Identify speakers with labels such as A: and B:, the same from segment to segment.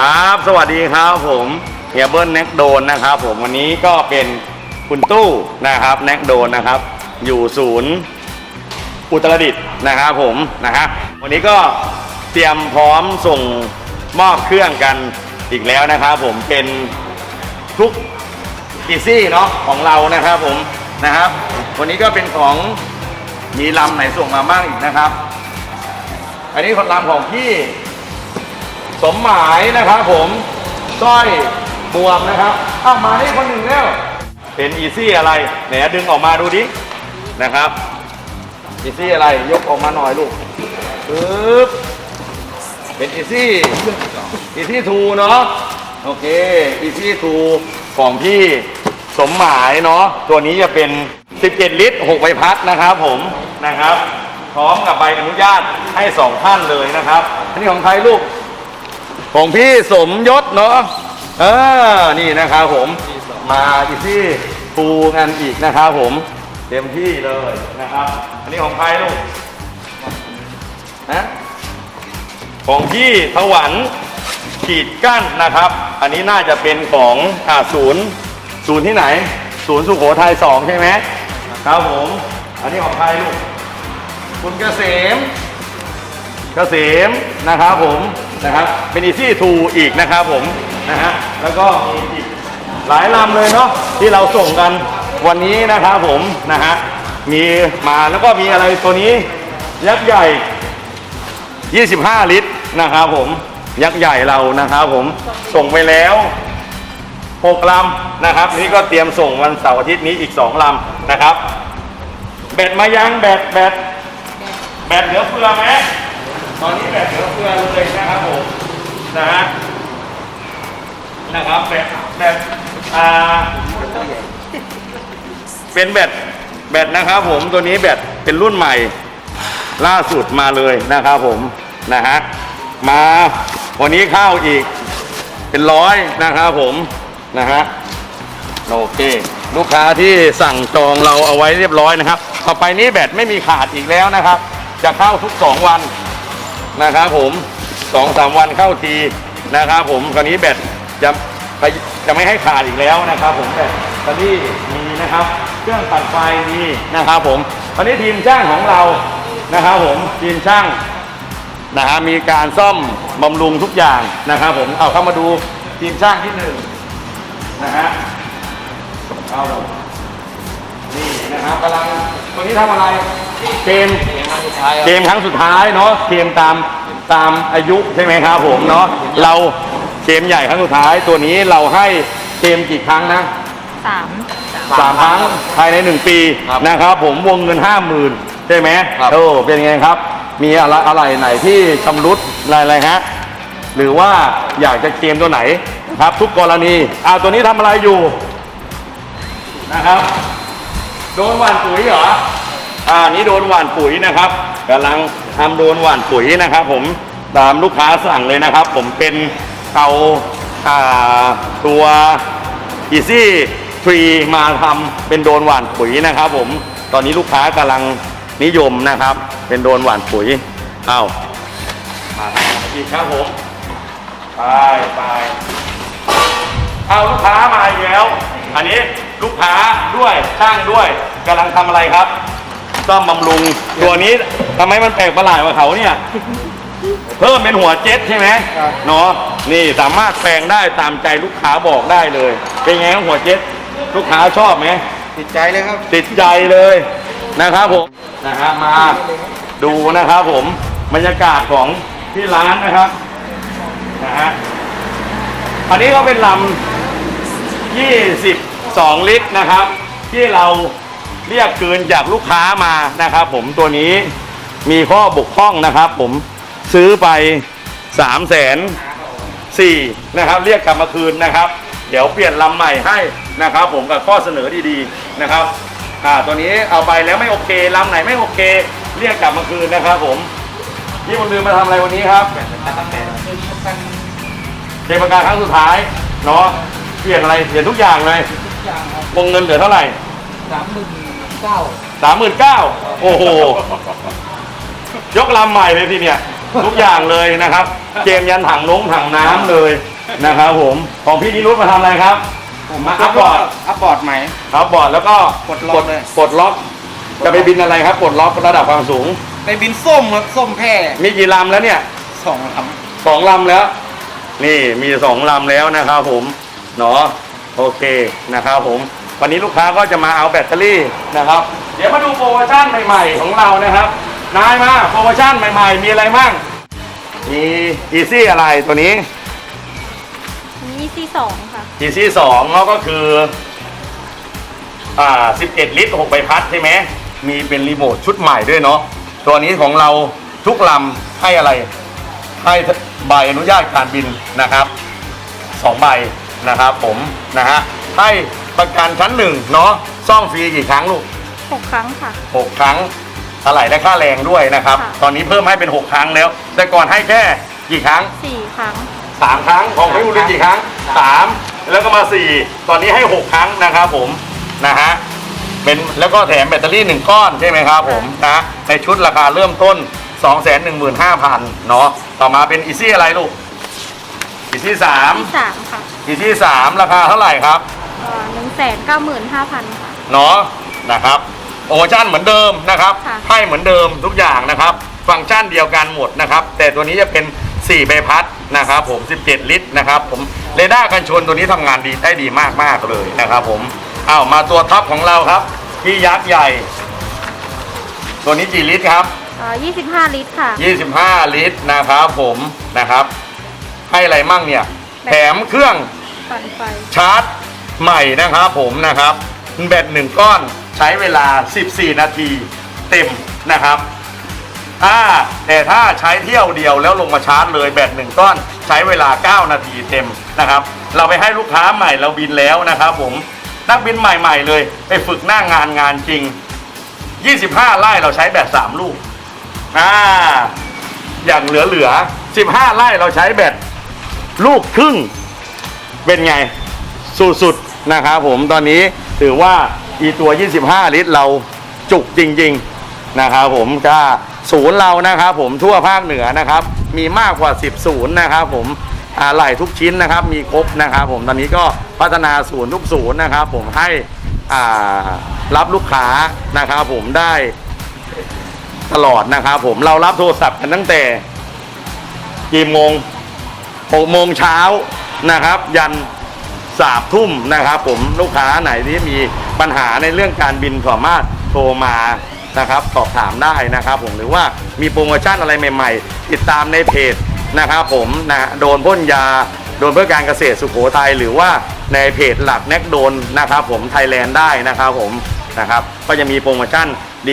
A: ครับ สวัสดีครับผมเฮียเบิ้ลแน็กโดนนะครับ ผมวันนี้ก็เป็นคุณตู้นะครับแน็กโดนนะครับ อยู่ศูนย์อุตรดิตถ์นะครับผมนะฮะวันนี้ก็เตรียมพร้อมส่งมอบเครื่องกันอีกแล้วนะครับ ผมเป็นทุกอีซี่เนาะของเรานะครับผมนะครับ วันนี้ก็เป็นของมีลำไหนส่งมาบ้างอีกนะครับ อันนี้คนลำของพี่ สมหมายนะครับผมสร้อยบวมนะครับอ้าวมานี่คนหนึ่งแล้วเป็นอีซี่อะไรไหนดึงออกมาดูดินะครับอีซี่อะไรยกออกมาหน่อยลูกปึ๊บเป็นอีซี่อีซี่ทูเนาะโอเคอีซี่ทูของพี่สมหมายเนาะตัวนี้จะเป็น 17 ลิตร 6 ใบพัดนะครับผมนะครับ พร้อมกับใบอนุญาตให้สองท่านเลยนะครับอันนี้ของใครลูก ของพี่สมยศเนาะเออนี่นะครับผมมาอีซี่ปูกันอีกนะครับผม เต็มที่เลยนะครับ อันนี้ของใครลูกนะของพี่ถวันขีดกั้นนะครับ อันนี้น่าจะเป็นของอ่าศูนย์ศูนย์ที่ไหน ศูนย์สุโขทัยสองใช่ไหมครับผม อันนี้ของใครลูก คุณเกษม เกษมนะครับผม นะครับ เป็นอีซี่ทูอีกนะครับผมนะฮะแล้วก็มีอีกหลายลำเลยเนาะที่เราส่งกันวันนี้นะครับผมนะฮะมีมาแล้วก็มีอะไรตัวนี้ยักษ์ใหญ่ 25 ลิตรนะครับผมยักษ์ใหญ่เรานะครับผมส่งไปแล้ว6ลำนะครับ นี่ก็เตรียมส่งวันเสาร์อาทิตย์นี้อีก 2ลำนะครับ แบตมายังแบตแบตแบตเหลือเฟือไหม ตอนนี้แบบเหลือเฟือเลยนะครับผมนะฮะนะครับแบบแบบอ่าเป็นแบตแบตนะครับผมตัวนี้แบตเป็นรุ่นใหม่ ล่าสุดมาเลยนะครับผมนะฮะมาวันนี้เข้าอีก เป็นร้อยนะครับผมนะฮะโอเคลูกค้าที่สั่งจองเราเอาไว้เรียบร้อยนะครับ ต่อไปนี้แบตไม่มีขาดอีกแล้วนะครับ จะเข้าทุกสองวัน นะครับผมสองสามวันเข้าทีนะครับผมคราวนี้แบตจะไปจะไม่ให้ขาดอีกแล้วนะครับผมแบตตอนนี้มีนะครับ เครื่องปั่นไฟมีนะครับผมตอนนี้ทีมช่างของเรานะครับผมทีมช่างนะฮะมีการซ่อมบำรุงทุกอย่างนะครับผมเอาเข้ามาดูทีมช่างที่หนึ่งนะฮะเอานี่นะครับกำลังตัวนี้ทำอะไรเกม เกมครั้งสุดท้ายเนาะเกมตามตามอายุใช่ไหมครับผมเนาะเราเกมใหญ่ครั้งสุดท้ายตัวนี้เราให้เกมกี่ครั้งนะ
B: สาม
A: สามครั้งภายในหนึ่งปี
C: ครับ
A: นะครับ ผมวงเงินห้าหมื่นใช่ไหม
C: ครับ
A: โอ้เป็นไงครับ มีอะไรอะไรไหนที่ชำรุดอะไรอะไรฮะหรือว่าอยากจะเกมตัวไหนครับทุกกรณีอ่าตัวนี้ทำอะไรอยู่นะครับโดนหว่านปุ๋ยเหรอ อ่านี่โดนหว่านปุ๋ยนะครับกำลังทำโดนหว่านปุ๋ยนะครับ ผมตามลูกค้าสั่งเลยนะครับ ผมเป็นเตาอ่าตัว Easy ฟรีมาทำเป็นโดนหว่านปุ๋ยนะครับ ผมตอนนี้ลูกค้ากำลังนิยมนะครับ เป็นโดนหว่านปุ๋ยเอามาอีกครับผมไปไปเอาลูกค้ามาอีกแล้ว อันนี้ลูกค้าด้วยช่างด้วยกำลังทำอะไรครับ ซ่อมบำรุง ตัวนี้ทำไมมันแปลกประหลาดกว่าเขาเนี่ย เพิ่มเป็นหัวเจ็ตใช่ไหมเนาะนี่สามารถแปลงได้ตามใจลูกค้าบอกได้เลย เป็นไงครับหัวเจ็ตลูกค้าชอบไหม
C: ติดใจเลยครับ
A: ติดใจเลยนะครับผมนะฮะมาดูนะครับผมบรรยากาศของที่ร้านนะครับนะฮะอันนี้ก็เป็นลำ22 ลิตรนะครับ ที่เรา เรียกคืนจากลูกค้ามานะครับ ผมตัวนี้มีข้อบกพร่องนะครับ ผมซื้อไป3 0 0 0 0 4นะครับ เรียกกลับมาคืนนะครับ เดี๋ยวเปลี่ยนลำใหม่ให้นะครับ ผมกับข้อเสนอดีๆนะครับอ่าตัวนี้เอาไปแล้วไม่โอเคลำไหนไม่โอเค เรียกกลับมาคืนนะครับ ผมพี่บุญลืมมาทำอะไรวันนี้ครับเทประการครั้งสุดท้ายเนาะเปลี่ยนอะไรเปลี่ยนทุกอย่างเลยวงเงินเหลือเท่าไหร่
C: สามหมื่น เก้า
A: สามหมื่นเก้าโอ้โห ยกลำใหม่เลยทีเนี่ย ทุกอย่างเลยนะครับ เกมยันถังน้งถังน้ำเลยนะครับผม ของพี่นิรุธมาทำอะไรครับ
C: ผม
A: มาอัพบอร์ด
C: อัพบอร์ดใหม่
A: ครับบอร์ดแล้วก็
C: ปลดล็อกเลย
A: ปลดล็อก จะไปบินอะไรครับ ปลดล็อกระดับความสูง
C: ในบินส้มครับส้มแพร่
A: มีกี่ลำแล้วเนี่ย
C: สองล
A: สองลำแล้ว นี่มีสองลำแล้วนะครับผม เนาะโอเคนะครับผม วันนี้ลูกค้าก็จะมาเอาแบตเตอรี่นะครับ เดี๋ยวมาดูโปรโมชั่นใหม่ๆของเรานะครับ นายมาโปรโมชั่นใหม่ๆ มีอะไรบ้าง มีอีซี่อะไรตัวนี้
B: นี่ที่สองค่ะ
A: อีซี่สองเขาก็คืออ่า11 ลิตร6ใบพัดใช่ไหม มีเป็นรีโมทชุดใหม่ด้วยเนาะ ตัวนี้ของเราทุกลำให้อะไร ให้ใบอนุญาตการบินนะครับสองใบนะครับผมนะฮะให้ ประกันชั้นหนึ่งเนาะซ่อมฟรีกี่ครั้งลูก
B: หกครั้งค่ะ
A: หกครั้งอะไหล่และค่าแรงด้วยนะครับ
B: ค่ะ
A: ตอนนี้เพิ่มให้เป็น6ครั้งแล้ว แต่ก่อนให้แค่กี่ครั้ง
B: สี่ครั้ง
A: สามครั้งของพี่บุรีกี่ครั้งสามแล้วก็มาสี่ตอนนี้ให้หกครั้งนะครับผมนะฮะเป็นแล้วก็แถมแบตเตอรี่หนึ่งก้อนใช่ไหมครับผมนะในชุดราคาเริ่มต้น 2 1 5 0 0 0เนาะต่อมาเป็นอีซี่อะไรลูกอีซี่สาม
B: ที่สามค่ะ
A: อีซี่สามราคาเท่าไหร่ครับ
B: หนึ่งแสนเก้าหมื่นห้าพันค่ะ
A: เนาะนะครับโปรโมชั่นเหมือนเดิมนะครับ
B: ค่ะ
A: ให้เหมือนเดิมทุกอย่างนะครับ ฟังก์ชันเดียวกันหมดนะครับ แต่ตัวนี้จะเป็น4ใบพัดนะครับผม 17 ลิตรนะครับผมเรดาร์กันชนตัวนี้ทำงานดีได้ดีมากๆเลยนะครับผมอ้าวมาตัวท็อปของเราครับพี่ยักษ์ใหญ่ ตัวนี้กี่ลิตรครับ
B: ยี่สิบห้าลิตรค่ะ
A: 25 ลิตรนะครับผมนะครับ ให้อะไรมั่งเนี่ย
B: แบต
A: แถมเครื่อง
B: ปั่นไฟ
A: ชาร์จ ใหม่นะครับผมนะครับแบตหนึ่งก้อนใช้เวลา 14 นาทีเต็มนะครับถ้าแต่ถ้าใช้เที่ยวเดียวแล้วลงมาชาร์จเลยแบตหนึ่งก้อนใช้เวลา 9 นาทีเต็มนะครับ เราไปให้ลูกค้าใหม่เราบินแล้วนะครับผมนักบินใหม่ๆเลย ไปฝึกหน้างานงานจริง 25 ไร่เราใช้แบต3ลูกอ่าอย่างเหลือๆ15 ไร่เราใช้แบตลูกครึ่งเป็นไงสุดๆ นะครับผมตอนนี้ถือว่าอีตัว 25 ลิตรเราจุกจริง ๆ นะครับผมก็ศูนย์เรานะครับผมทั่วภาคเหนือนะครับ มีมากกว่า 10 ศูนย์นะครับผมอะไหล่ทุกชิ้นนะครับ มีครบนะครับผมตอนนี้ก็พัฒนาศูนย์ทุกศูนย์นะครับผมให้อ่ารับลูกค้านะครับผมได้ตลอดนะครับผมเรารับโทรศัพท์กันตั้งแต่กี่โมง6โมงเช้านะครับ ยัน สามทุ่มนะครับ ผมลูกค้าไหนที่มีปัญหาในเรื่องการบินสามารถโทรมานะครับสอบถามได้นะครับ ผมหรือว่ามีโปรโมชั่นอะไรใหม่ ๆ ติดตามในเพจนะครับ ผมนะโดนพ่นยาโดนเพื่อการเกษตรสุโขทัยหรือว่าในเพจหลักแน็กโดนนะครับผมไทยแลนด์ได้นะครับผมนะครับก็จะมีโปรโมชั่น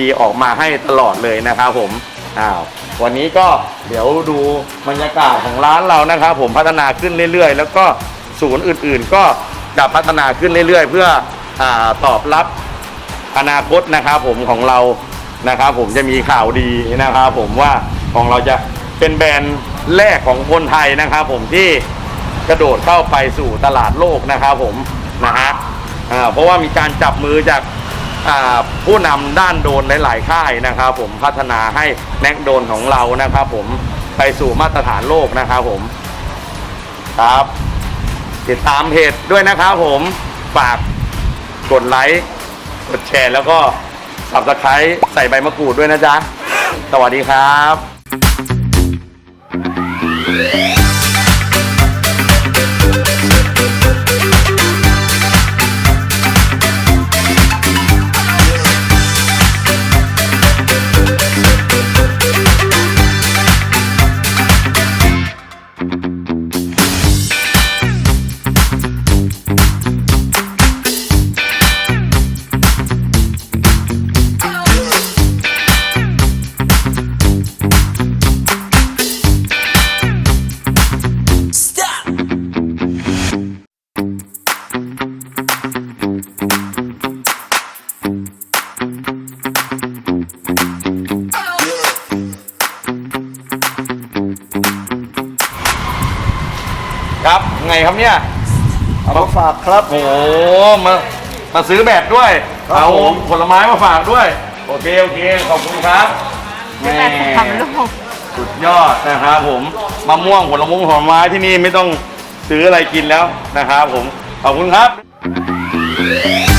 A: ดีๆ ออกมาให้ตลอดเลยนะครับผมอ้าววันนี้ก็เดี๋ยวดูบรรยากาศของร้านเรานะครับ ผมพัฒนาขึ้นเรื่อยๆ แล้วก็ ศูนย์อื่น ๆ ก็จะพัฒนาขึ้นเรื่อย ๆ เพื่ออตอบรับอนาคตนะครับผมของเรานะครับผมจะมีข่าวดีนะครับผมว่าของเราจะเป็นแบรนด์แรกของคนไทยนะครับผมที่กระโดดเข้าไปสู่ตลาดโลกนะครับผมนะฮะเพราะว่ามีการจับมือจากผู้นำด้านโดรนหลาย ๆ ค่ายนะครับผมพัฒนาให้แน็กโดรนของเรานะครับผมไปสู่มาตรฐานโลกนะครับผมครับ ติดตามเพจด้วยนะครับผมฝากกดไลค์กดแชร์แล้วก็สับสไครใส่ใบมะกรูดด้วยนะจ๊ะ สวัสดีครับ ไงครับเนี่ย
C: เอามาฝากครับ
A: โอ้โหมามาซื้อแบบด้วย
C: ครับ
A: เอา
C: ผม
A: ผลไม้มาฝากด้วย โอเคโอเคขอบคุณครับ
B: จะแบบทำลูก
A: สุดยอดนะครับผมมะม่วงผลมงผลไม้ที่นี่ไม่ต้องซื้ออะไรกินแล้วนะครับผมขอบคุณครับ